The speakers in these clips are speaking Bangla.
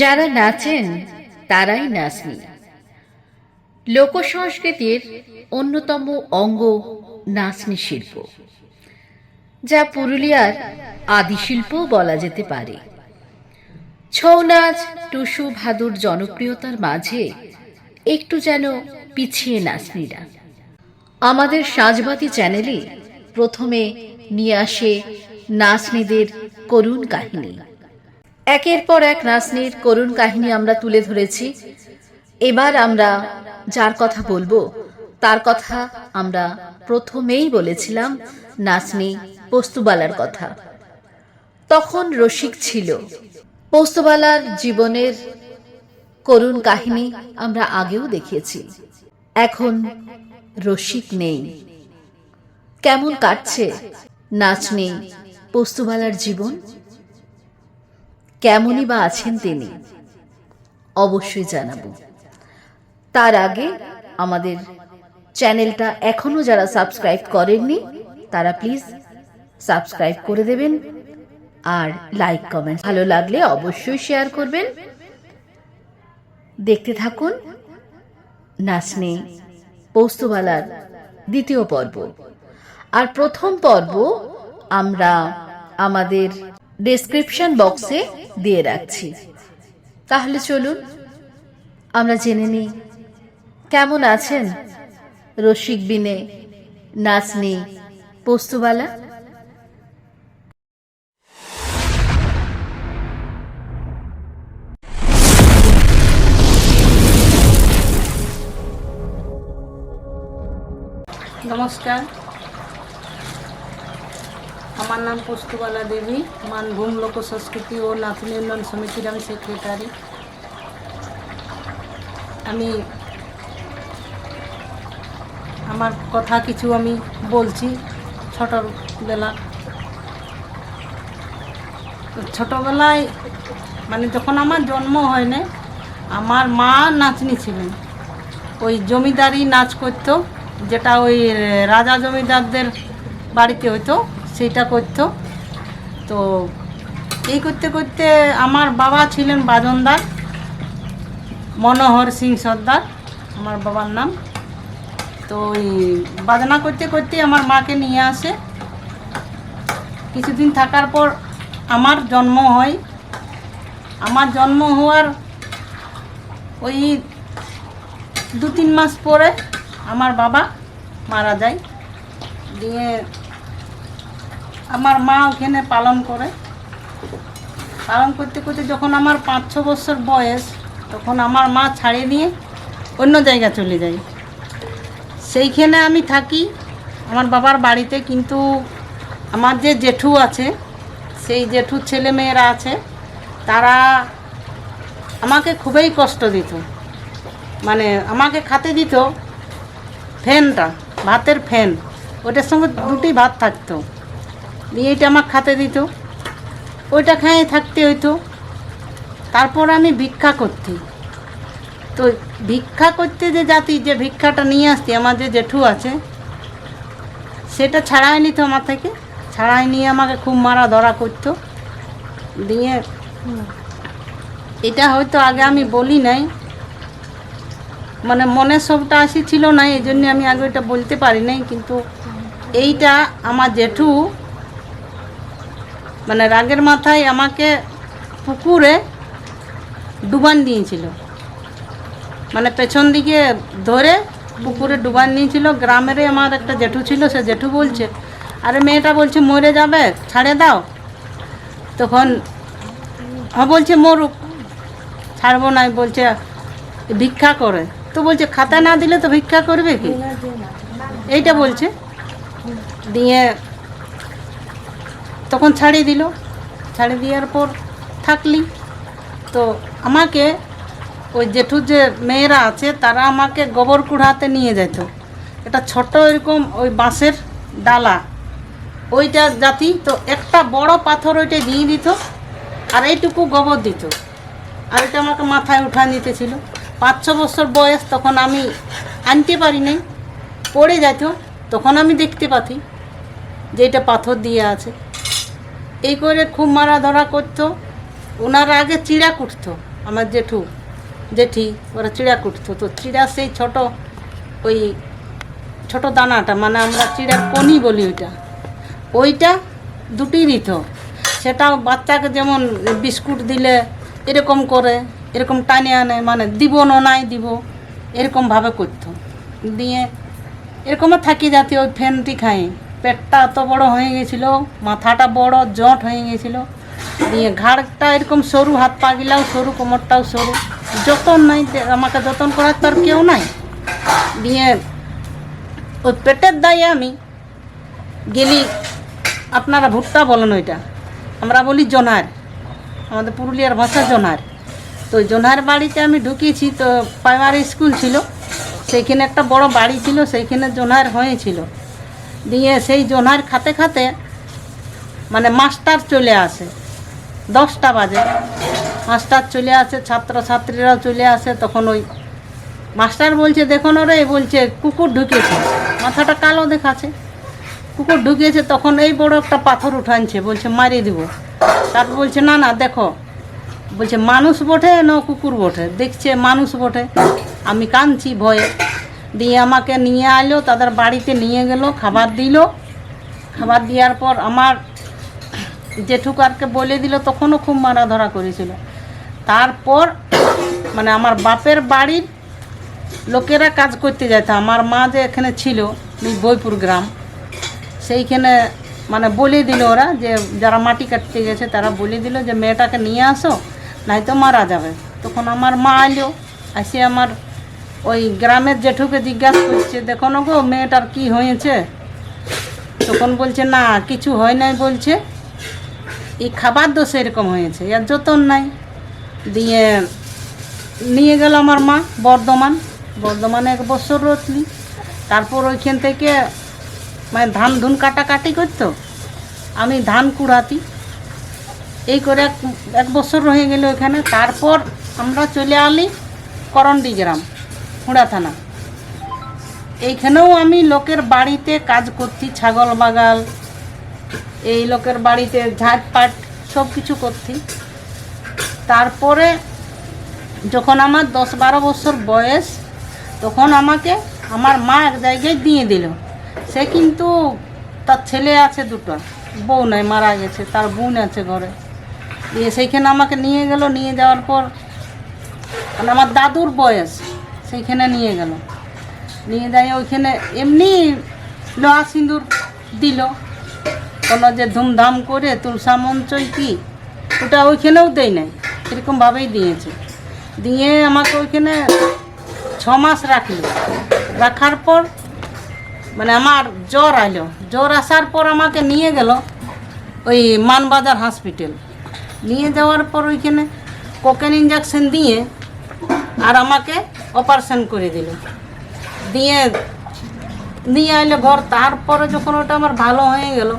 যারা নাচেন, তারাই নাচনি। লোকসংস্কৃতির অন্যতম অঙ্গ নাচনি শিল্প, যা পুরুলিয়ার আদি শিল্পও বলা যেতে পারে। ছৌ নাচ, টুসু, ভাদুর জনপ্রিয়তার মাঝে একটু যেন পিছিয়ে নাচনিরা। আমাদের সাজবাতি চ্যানেলে প্রথমে নিয়ে আসে নাচনিদের করুণ কাহিনী। একের পর এক নাচনির করুণ কাহিনী আমরা তুলে ধরেছি। এবার আমরা যার কথা বলব, তার কথা আমরা প্রথমেই বলেছিলাম নাচনি পোস্তুবালার কথা। তখন রসিক ছিল। পোস্তবালার জীবনের করুণ কাহিনী আমরা আগেও দেখিয়েছি। এখন রসিক নেই। কেমন কাটছে নাচ নেই পোস্তবালার জীবন? কেমনই বা আছেন তিনি, অবশ্যই জানাব। তার আগে আমাদের চ্যানেলটা এখনও যারা সাবস্ক্রাইব করেননি, তারা প্লিজ সাবস্ক্রাইব করে দেবেন আর লাইক, কমেন্ট ভালো লাগলে অবশ্যই শেয়ার করবেন। দেখতে থাকুন নাচনে পৌস্তবালার দ্বিতীয় পর্ব। আর প্রথম পর্ব আমরা আমাদের ডেসক্রিপশন বক্সে দিয়ে রাখছি। তাহলে চলুন, আমরা জেনে নিই, কেমন আছেন রসিক বিনে নাচনি পোস্তবালা? নমস্কার। আমার নাম পুস্তুবালা দেবী মানভূম লোক সংস্কৃতি ও নাথনী উন্নয়ন সমিতির আমি সেক্রেটারি আমি আমার কথা কিছু আমি বলছি ছোটবেলা। তো ছোটবেলায় মানে যখন আমার জন্ম হয় না আমার মা নাচনি ছিলেন। ওই জমিদারি নাচ করতো, যেটা ওই রাজা জমিদারদের বাড়িতে হতো সেইটা করতো। তো এই করতে করতে আমার বাবা ছিলেন বাজনদার মনোহর সিং সর্দার, আমার বাবার নাম। তো ওই বাজনা করতে করতে আমার মাকে নিয়ে আসে। কিছুদিন থাকার পর আমার জন্ম হয়। আমার জন্ম হওয়ার ওই দু তিন মাস পরে আমার বাবা মারা যায়। দিয়ে আমার মা ওখানে পালন করে। পালন করতে করতে যখন আমার পাঁচ ছ বছর বয়স, তখন আমার মা ছাড়িয়ে নিয়ে অন্য জায়গা চলে যায়। সেইখানে আমি থাকি। আমার বাবার বাড়িতে কিন্তু আমার যে জেঠু আছে, সেই জেঠুর ছেলে মেয়েরা আছে, তারা আমাকে খুবই কষ্ট দিত। মানে আমাকে খাতে দিত ফ্যানটা, ভাতের ফ্যান। ওটার সঙ্গে দুটি ভাত থাকতো। দিয়ে এটা আমার খাতে দিত। ওইটা খেয়ে থাকতে হইতো। তারপর আমি ভিক্ষা করতি। তো ভিক্ষা করতে যে জাতি, যে ভিক্ষাটা নিয়ে আসতি, আমার যে জেঠু আছে, সেটা ছাড়াই নিত আমার থেকে। ছাড়াই নিয়ে আমাকে খুব মারা ধরা করতো। দিয়ে এটা হয়তো আগে আমি বলি নাই। মানে মনে সবটা আসি ছিল না, এই জন্য আমি আগে এটা বলতে পারি নাই। কিন্তু এইটা আমার জেঠু মানে রাগের মাথায় আমাকে পুকুরে ডুবান দিয়েছিল। মানে পেছন দিকে ধরে পুকুরে ডুবান নিয়েছিল গ্রামেরই আমার একটা জেঠু ছিল সে জেঠু বলছে আরে মেয়েটা বলছে মরে যাবে ছাড়ে দাও। তখন হ্যাঁ বলছে মরুক ছাড়বো না। বলছে ভিক্ষা করে। তো বলছে খাতা না দিলে তো ভিক্ষা করবে কি? এইটা বলছে। দিয়ে তখন ছাড়িয়ে দিল। ছাড়িয়ে দেওয়ার পর থাকলি। তো আমাকে ওই জেঠুর যে মেয়েরা আছে, তারা আমাকে গোবর কুড়াতে নিয়ে যেত এটা ছোট এরকম ওই বাঁশের ডালা। ওইটা জাতি, তো একটা বড় পাথর ওইটা দিয়ে দিত আর এইটুকু গোবর দিত। আর এটা আমাকে মাথায় উঠান দিতেছিল পাঁচ, ছ বছর বয়স, তখন আমি আনতে পারি নাই। পড়ে যাইত, তখন আমি দেখতে পাতি যে এটা পাথর দিয়ে আছে। এই করে খুব মারা ধরা করতো। ওনার আগে চিড়া কুটতো, আমার জেঠু, জেঠি, ওরা চিড়া কুটতো। তো চিড়া সেই ছোট, ওই ছোট দানাটা মানে আমরা চিড়ার কনি বলি ওইটা ওইটা দুটি দিত। সেটাও বাচ্চাকে যেমন বিস্কুট দিলে এরকম করে, এরকম টানে আনে মানে দিব নাই, দিব, এরকমভাবে করতো। দিয়ে এরকমও থাকি যাতে ওই ফ্যানটি খাই পেটটা এত বড় হয়ে গেছিল, মাথাটা বড় জট হয়ে গেছিল। দিয়ে ঘাড়টা এরকম সরু, হাত পা গিলাও সরু, কোমরটাও সরু। যতন নাই আমাকে যতন করার তো আর কেউ নাই। দিয়ে ওই পেটের দায়ে আমি গেলি, আপনারা ভুট্টা বলেন ওইটা। আমরা বলি জোনার। আমাদের পুরুলিয়ার ভাষা জোনার। তো জোনার বাড়িতে আমি ঢুকিয়েছি তো প্রাইমারি স্কুল ছিল। সেইখানে একটা বড় বাড়ি ছিল, সেইখানে জোনার হয়েছিল। দিয়ে সেই জোনার খাতে খাতে মানে মাস্টার চলে আসে। দশটা বাজে। মাস্টার চলে আসে, ছাত্রছাত্রীরাও চলে আসে। তখন ওই মাস্টার বলছে দেখুন ওরে বলছে, কুকুর ঢুকেছে। মাথাটা কালো দেখাচ্ছে। কুকুর ঢুকিয়েছে তখন এই বড় একটা পাথর উঠানছে বলছে মারিয়ে দিব। তারপর বলছে, না না, দেখো। বলছে, মানুষ বটে না কুকুর বটে? দেখছে, মানুষ বটে। আমি কাঁদছি ভয়ে। দিয়ে আমাকে নিয়ে আলো তাদের বাড়িতে নিয়ে গেল, খাবার দিল। খাবার দেওয়ার পর আমার জেঠুকারকে বলে দিল, তখনও খুব মারা ধরা করেছিল। তারপর মানে আমার বাপের বাড়ির লোকেরা কাজ করতে যেত আমার মা যে এখানে ছিল বইপুর গ্রাম, সেইখানে মানে বলে দিল ওরা যে, যারা মাটি কাটতে গেছে, তারা বলে দিল যে, মেয়েটাকে নিয়ে আসো নাই তো মারা যাবে। তখন আমার মা এলো আসে আমার ওই গ্রামের জেঠুকে জিজ্ঞাসা করছে, দেখো না গো, মেয়েটার কি হয়েছে? তখন বলছে, না, কিছু হয় নাই, বলছে। এই খাবার দোষ এরকম হয়েছে, এর যতন নাই। দিয়ে নিয়ে গেল আমার মা, বর্ধমান। বর্ধমানে এক বছর রতলি তারপর ওইখান থেকে মানে ধান ধুন কাটাকাটি করতো। আমি ধান কুড়াতি। এই করে এক এক বছর রয়ে গেল ওখানে তারপর আমরা চলে আলি করন্ডি গ্রাম। হুড়া থানা। এইখানেও আমি লোকের বাড়িতে কাজ করছি, ছাগল বাগাল, এই লোকের বাড়িতে ঝাঁটপাট সব কিছু করছি। তারপরে যখন আমার দশ বারো বছর বয়স, তখন আমাকে আমার মা এক জায়গায় দিয়ে দিল। সে কিন্তু তার ছেলে আছে দুটো, বউ নাই, মারা গেছে, তার বোন আছে ঘরে। দিয়ে সেইখানে আমাকে নিয়ে গেল, নিয়ে যাওয়ার পর মানে আমার দাদুর বয়স সেইখানে নিয়ে গেল। নিয়ে যাই ওইখানে এমনি লোহা সিঁদুর দিল। কোনো যে ধুমধাম করে তুলসা মঞ্চই কি? ওটা ওইখানেও দেয় নাই। এরকমভাবেই দিয়েছে। দিয়ে আমাকে ওইখানে ছ মাস রাখল। রাখার পর মানে আমার জ্বর আইলো। জ্বর আসার পর আমাকে নিয়ে গেল ওই মানবাজার হসপিটাল। নিয়ে যাওয়ার পর ওইখানে কোকেন ইঞ্জেকশন দিয়ে আর আমাকে অপারেশন করে দিল। দিয়ে, নিয়ে আইলো ঘর। তারপরে যখন ওটা আমার ভালো হয়ে গেল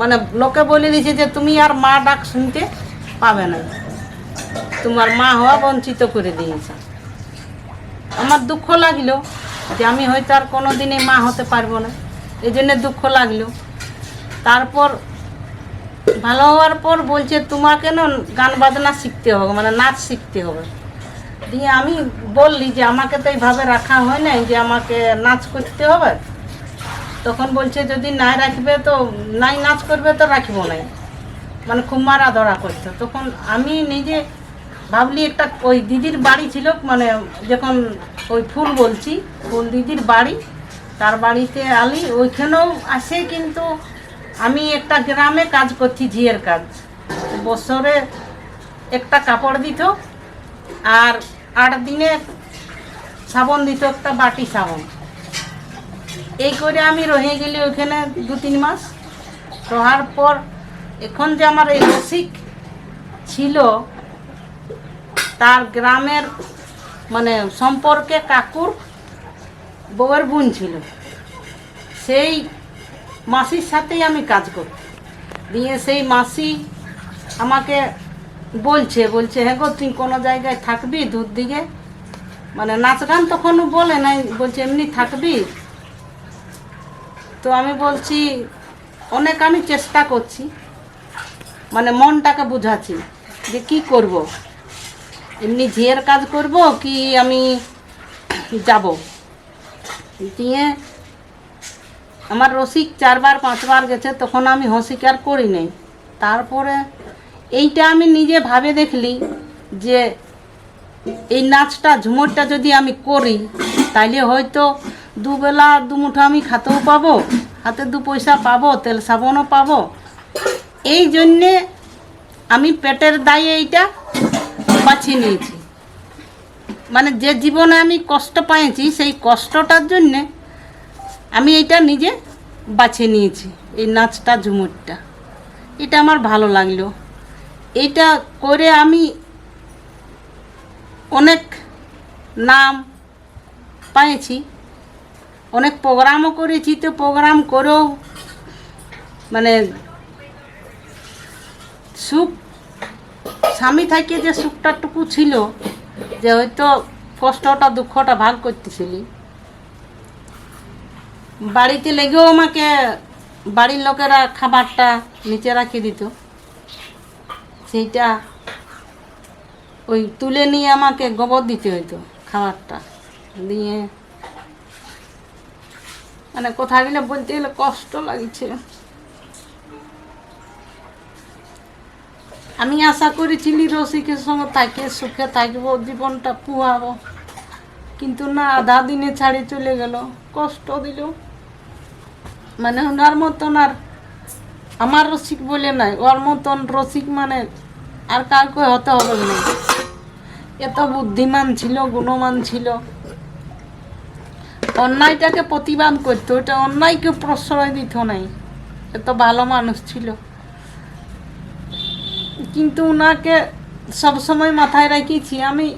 মানে লোকে বলে দিয়েছে যে, তুমি আর মা ডাক শুনতে পাবে না। তোমার মা হওয়া বঞ্চিত করে দিয়েছে। আমার দুঃখ লাগল যে, আমি হয়তো আর কোনো দিনে মা হতে পারব না। এই জন্য দুঃখ লাগল। তারপর ভালো হওয়ার পর বলছে, তোমাকে না গান বাজনা শিখতে হবে মানে নাচ শিখতে হবে। দিয়ে আমি বললি যে আমাকে তো এইভাবে রাখা হয় নাই যে আমাকে নাচ করতে হবে। তখন বলছে, যদি নাই রাখবে তো, নাই নাচ করবে তো রাখব নাই মানে খুব মারা ধরা করতো তখন আমি নিজে ভাবলি একটা, ওই দিদির বাড়ি ছিল মানে যখন ওই ফুল বলছি, ফুল দিদির বাড়ি, তার বাড়িতে আলি, ওইখানেও আসে কিন্তু আমি একটা গ্রামে কাজ করছি, ঝিয়ের কাজ। বছরে একটা কাপড় দিত, আর আট দিনে সাবন দিত একটা বাটি সাবন। এই করে আমি রয়ে গেলি ওইখানে দু তিন মাস। রহার পর এখন যে আমার এই রসিক ছিল, তার গ্রামের মানে সম্পর্কে কাকুর বউয়ের বোন ছিল। সেই মাসির সাথেই আমি কাজ করতাম। দিয়ে সেই মাসি আমাকে বলছে বলছে হ্যাঁ গো, তুই কোনো জায়গায় থাকবি দূর দিকে মানে নাচ গান তখন বলে নাই, বলছে, এমনি থাকবি? তো আমি বলছি, অনেক আমি চেষ্টা করছি মানে মনটাকে বুঝাচ্ছি যে কি করব। এমনি ঝিয়ের কাজ করব কি আমি যাব? দিয়ে আমার রসিক চারবার, পাঁচবার গেছে, তখন আমি অস্বীকার করি নাই। তারপরে এইটা আমি নিজে ভাবে দেখলি যে এই নাচটা, ঝুমুরটা যদি আমি করি, তাইলে হয়তো দুবেলা দুমুঠো আমি খাতেও পাবো, হাতে দু পয়সা পাবো, তেল সাবানও পাবো। এই জন্যে আমি পেটের দায়ে এইটা বাছিয়ে নিয়েছি। মানে যে জীবনে আমি কষ্ট পাইছি, সেই কষ্টটার জন্যে আমি এইটা নিজে বাছে নিয়েছি, এই নাচটা, ঝুমুরটা। এটা আমার ভালো লাগল। এইটা করে আমি অনেক নাম পাইছি, অনেক প্রোগ্রামও করেছি, তো প্রোগ্রাম করেও মানে সুখ, স্বামী থাকে যে সুখটাটুকু ছিল, যে হয়তো কষ্টটা, দুঃখটা ভাগ করতেছিলি। বাড়িতে লেগেও আমাকে বাড়ির লোকেরা খাবারটা নিচে রাখি দিত। সেইটা ওই তুলে নিয়ে আমাকে গোবর দিতে হইতো খাবারটা। দিয়ে মানে কোথায় গেলে বলতে গেলে কষ্ট লাগছে। আমি আশা করেছিলি রসিকের সঙ্গে তাকে সুখে থাকব, জীবনটা পুয়াবো। কিন্তু না, আধা দিনে ছাড়ি চলে গেল। কষ্ট দিল। মানে ওনার মতন আর আমার রসিক বলে নাই, ওর মতন রসিক মানে আর কাউকে হতে হবে না। এত বুদ্ধিমান ছিল, গুণমান ছিল। অন্যায়টাকে প্রতিবাদ করতো ওটা অন্যায়কে প্রশ্রয় দিত নাই। এত ভালো মানুষ ছিল। কিন্তু ওনাকে সবসময় মাথায় রেখেছি, আমি,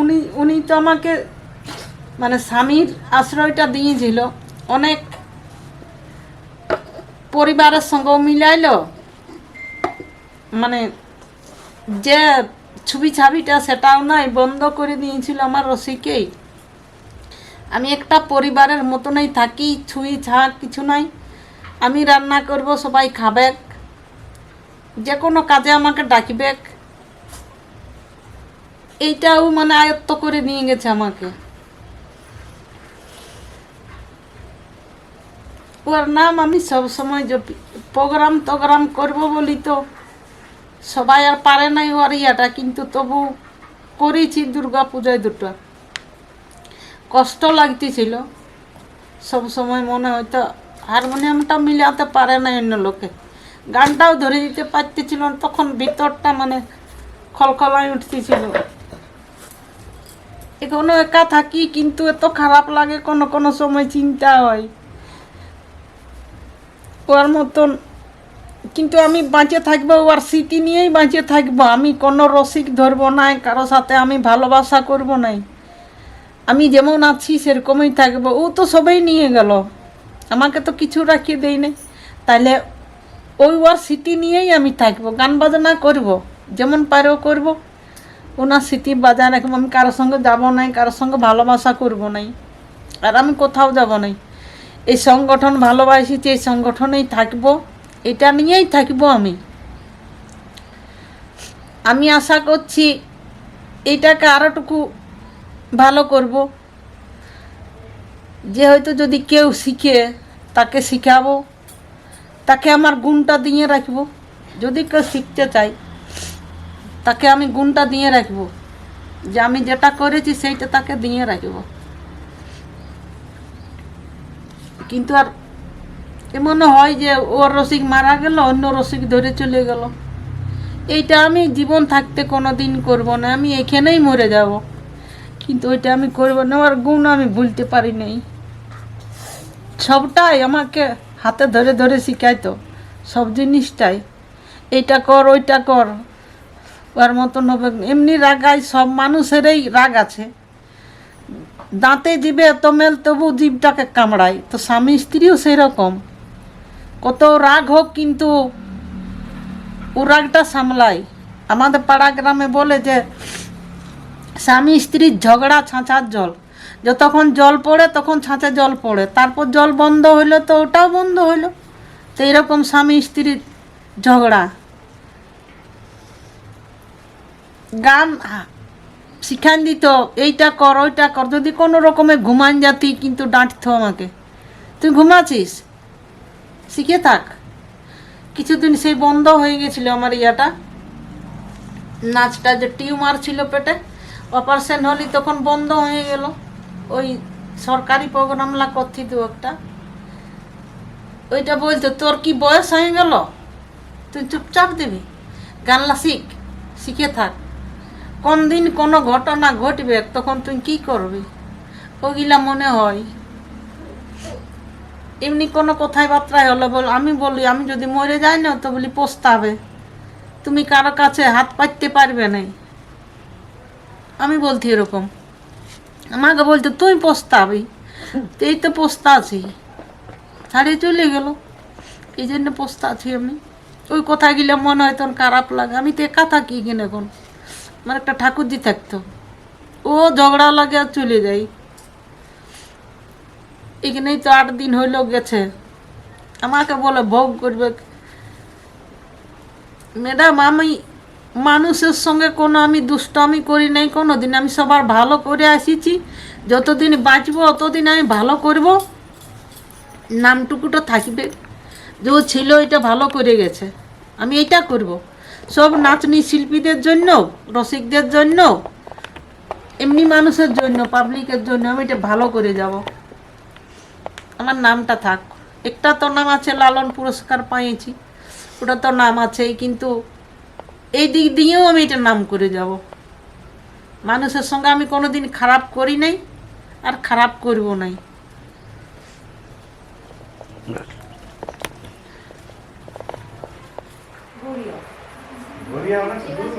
উনি উনি তো আমাকে মানে স্বামীর আশ্রয়টা দিয়েছিল। অনেক পরিবারের সঙ্গেও মিলাইলো। মানে যে ছবি ছাবিটা সেটাও নাই, বন্ধ করে দিয়েছিল আমার রসিকেই। আমি একটা পরিবারের মতনই থাকি ছুঁই ছাক কিছু নাই। আমি রান্না করব, সবাই খাবে যে কোনো কাজে আমাকে ডাকবে এইটাও মানে আয়ত্ত করে নিয়ে গেছে আমাকে। ওর নাম আমি সব সময় জপি প্রোগ্রাম টোগ্রাম করব বলি তো। সবাই আর পারে নাই ওর ইয়াটা, কিন্তু তবু করেছি দুর্গা পূজায় দুটো। কষ্ট লাগতেছিল। সব সময় মনে হয়তো হারমোনিয়ামটা মিলাতে পারে না অন্য লোকে। গানটাও ধরে দিতে পারতেছিল তখন ভিতরটা মানে খলখলায় উঠতেছিল। এখনও একা থাকি, কিন্তু এত খারাপ লাগে, কোনো কোনো সময় চিন্তা হয়। ওর মতন। কিন্তু আমি বাঁচে থাকব ওর স্মৃতি নিয়েই বাঁচে থাকব। আমি কোনো রসিক ধরবো নাই, কারও সাথে আমি ভালোবাসা করব নাই। আমি যেমন আছি, সেরকমই থাকব। ও তো সবাই নিয়ে গেল। আমাকে তো কিছু রাখিয়ে দেয় নাই। তাহলে ওই ওর স্মৃতি নিয়েই আমি থাকব, গান বাজনা করব, যেমন পারেও করব। ওনার স্মৃতি বাজায় রাখব আমি কারোর সঙ্গে যাব নাই কারোর সঙ্গে ভালোবাসা করব নাই। আর আমি কোথাও যাব নাই। এই সংগঠন ভালোবাসিছি এই সংগঠনেই থাকব, এটা নিয়েই থাকব আমি। আমি আশা করছি এটাকে আরোটুকু ভালো করব। যে হয়তো যদি কেউ শিখে, তাকে শিখাবো, তাকে আমার গুণটা দিয়ে রাখব। যদি কেউ শিখতে চাই তাকে আমি গুণটা দিয়ে রাখব। যে আমি যেটা করেছি, সেইটা তাকে দিয়ে রাখব। কিন্তু আর মনে হয় যে ওর রসিক মারা গেল, অন্য রসিক ধরে চলে গেল। এইটা আমি জীবন থাকতে কোনো দিন করব না, আমি এখানেই মরে যাব। কিন্তু ওইটা আমি করব না, ওর গুণ আমি ভুলতে পারি নাই। সবটাই আমাকে হাতে ধরে ধরে শিখাইতো, সব জিনিসটাই। এইটা কর, ওইটা কর, ওর মতন হবে। এমনি রাগাই সব মানুষেরই রাগ আছে। দাঁতে জিভে এত মেল তবু জীবটাকে কামড়ায়। তো স্বামী স্ত্রীও সেরকম কত রাগ হোক কিন্তু ও রাগটা সামলায়। আমাদের পাড়া গ্রামে বলে যে, স্বামী স্ত্রীর ঝগড়া ছাঁচার জল। যতক্ষণ জল পড়ে তখন ছাঁচে জল পড়ে। তারপর জল বন্ধ হইল তো ওটাও বন্ধ হইল। তো এরকম স্বামী স্ত্রীর ঝগড়া। গান শিখান দিত, এইটা কর, ওইটা কর। যদি কোনো রকমে ঘুমান যাতি কিন্তু ডাঁটতো আমাকে। তুই ঘুমাছিস শিখে থাক। কিছুদিন সেই বন্ধ হয়ে গেছিল আমার ইয়াটা। নাচটা যে টিউমার ছিল পেটে, অপারেশন হলি তখন বন্ধ হয়ে গেল। ওই সরকারি প্রোগ্রামলা দু একটা। ওইটা বলতো, তোর কি বয়স হয়ে গেল? তুই চুপচাপ দিবি। গানলা শিখ, শিখে থাক। কোন দিন কোনো ঘটনা ঘটবে, তখন তুই কি করবি? ওগুলা মনে হয়। এমনি কোনো কথায় বার্তায় হলে বল, আমি বলি, আমি যদি মরে যাই না, তো বলি পোস্তাবে। তুমি কারও কাছে হাত পাততে পারবে না। আমি বলছি এরকম। আমাকে বলতো তুই পোস্তাবি? এই তো পোস্তা আছি ছাড়িয়ে চলে গেল। এই জন্য পোস্তা আছি আমি। ওই কথা গেলে মনে হয় তখন খারাপ লাগে। আমি তো একা থাকি কিনে এখন। আমার একটা ঠাকুরজি থাকতো। ও ঝগড়া লাগে আর চলে যাই এখানেই তো আট দিন হইল গেছে। আমাকে বলে ভোগ করবে। ম্যাডাম, আমি মানুষের সঙ্গে কোনো আমি দুষ্টামি করি নাই কোনো দিন আমি সবার ভালো করে আসিছি। যতদিন বাঁচবো, অতদিন আমি ভালো করব। নামটুকুটা থাকবে। যে ছিল, এটা ভালো করে গেছে। আমি এটা করব। সব নাচনি শিল্পীদের জন্য, রসিকদের জন্য, এমনি মানুষের জন্য, পাবলিকের জন্য, আমি এটা ভালো করে যাব। আমার নামটা থাক। একটা তো নাম আছে লালন পুরস্কার পাইছি ওটা তো নাম আছেই, কিন্তু এই দিক দিয়েও আমি এটা নাম করে যাব। মানুষের সঙ্গে আমি কোনোদিন খারাপ করি নাই, আর খারাপ করব নাই। Gloria